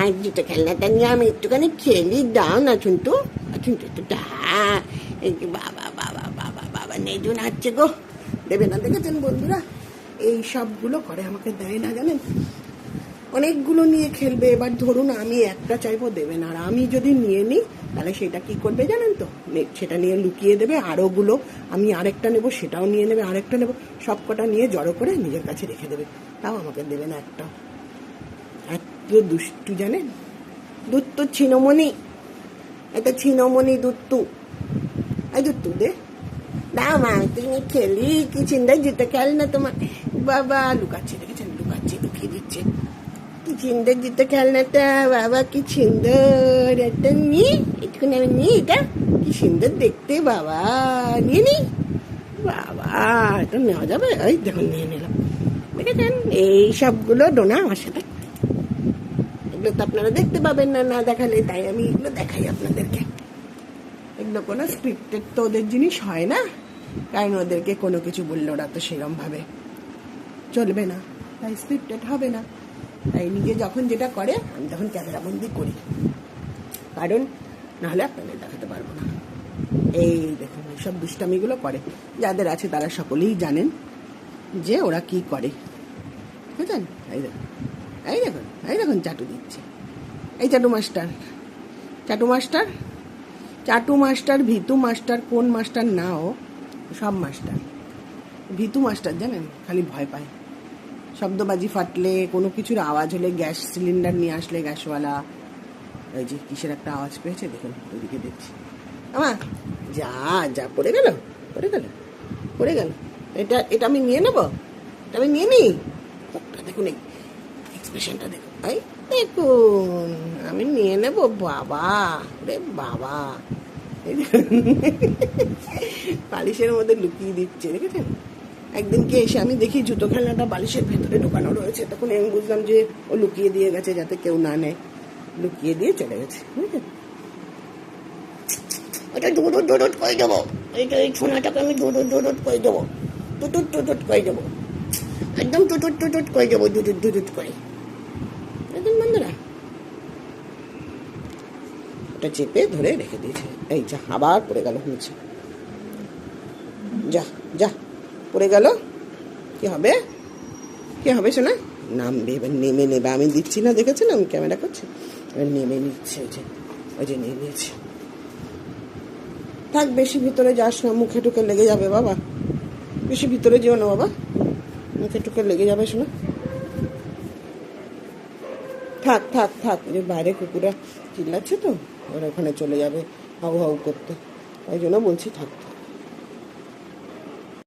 আর জুতো খেলনাটা নিয়ে আমি একটুখানি খেলি, দাও না শুনতো শুনতো একটু দা বাবা বাবা বাবা বাবা, নেজু নাচছে গো। দেবে না, দেখেছেন বন্ধুরা? এই সবগুলো করে আমাকে দেয় না জানেন? অনেকগুলো নিয়ে খেলবে, এবার ধরুন আমি একটা চাইব দেবে না, আর আমি যদি নিয়ে নিই, তাহলে সেটা কি করবে জানেন তো? সেটা নিয়ে লুকিয়ে দেবে, আরোগুলো আমি আরেকটা নেব, সেটাও নিয়ে নেবে, আরেকটা নেব সব কটা নিয়ে জড়ো করে নিজের কাছে রেখে দেবে। তাও আমাকে দেবে না একটাও এত দুষ্টু জানেন? দুত্তু ছিনমণি। এটা ছিনমণি দুত্তু। এই দুত্তু দে। দাও মা তুমি খেলি কি চিন্তা জিতে খেল না তোমার। বাবা, লুকাচ্ছে, দেখেছেন? লুকাচ্ছে লুকিয়ে দিচ্ছে। কি সুন্দর জিতে খেলনাটা বাবা, কি সুন্দর একটা নি একটুখানি আমি নি এটা? কি সুন্দর দেখতে, বাবা, নিয়ে নি বাবা, এটা নেওয়া যাবে? এই দেখুন, নিয়ে নিলাম। দেখেছেন? এই সবগুলো ডোনা আমার সাথে। এগুলো তো আপনারা দেখতে পাবেন না না দেখালে তাই আমি এগুলো দেখাই আপনাদেরকে। এগুলো কোনো স্ক্রিপ্টেড তো ওদের জিনিস হয় না, কারণ ওদেরকে কোনো কিছু বললে ওরা তো সেরমভাবে। চলবে না, তাই স্ক্রিপ্টেড হবে না। তাই নিজে যখন যেটা করে, আমি তখন ক্যামেরাবন্দি করি। কারণ নাহলে আপনাদের দেখাতে পারব না। এই দেখুন, সব দুষ্টামিগুলো করে। যাদের আছে তারা সকলেই জানেন যে ওরা কি করে। বুঝলেন? এই দেখুন। এই দেখুন এই দেখুন চাটু দিচ্ছে। এই চাটু মাস্টার চাটু মাস্টার চাটু মাস্টার, ভিতু মাস্টার, কোন মাস্টার না ও, সব মাস্টার। ভিতু মাস্টার জানেন, খালি ভয় পায়। শব্দবাজি ফাটলে, কোনো কিছুর আওয়াজ হলে গ্যাস সিলিন্ডার নিয়ে আসলে গ্যাসওয়ালা। এই যে কিসের একটা আওয়াজ পেয়েছে, দেখুন ওইদিকে দেখছি। আমা, যা যা, পড়ে গেল পড়ে গেল পড়ে গেল। এটা এটা আমি নিয়ে নেব? এটা আমি নিয়ে নিই? দেখুন এক্সপ্রেশনটা দেখুন। এই দেখুন, আমি নিয়ে নেব। বাবা, রে বাবা। বালিশের মধ্যে লুকিয়ে দিচ্ছে, দেখেছেন? একদিনকে এসে আমি দেখি জুতো খেলনাটা বালিশের ভেতরে ঢোকানো রয়েছে। তখন আমি বুঝলাম যে ও লুকিয়ে দিয়ে গেছে যাতে কেউ না নেয়। লুকিয়ে দিয়ে চলে গেছে ওটা দুরুট দুরুট করে দেবো। এইটা এই ছোনাটাকে আমি দুরুট দুরুট করে দেবো। টুটুট টুটুট করে দেবো। একদম টুটুট টুটুট করে দেবো দুটুট দুটুট করে দেখুন বন্ধুরা ওটা চেপে ধরে রেখে দিয়েছে। এই যা, আবার পড়ে গেল নিচে যা যা, পড়ে গেল। কি হবে? কি হবে শোনা? নামবে, এবার নেমে নেবে। আমি দিচ্ছি না, দেখেছেন? আমি ক্যামেরা করছি। এবার নেমে নিচ্ছে ওই যে ওই যে নিয়ে নিয়েছে। থাক, বেশি ভিতরে যাস না, মুখে টুকে লেগে যাবে বাবা। বেশি ভিতরে যেও না বাবা। মুখে টুকে লেগে যাবে শোনা। থাক থাক থাক যে বাইরে কুকুরা চিল্লাচ্ছে তো। ওরা ওখানে চলে যাবে হাউ হাউ করতে। ওই জন্য বলছি থাক থাক।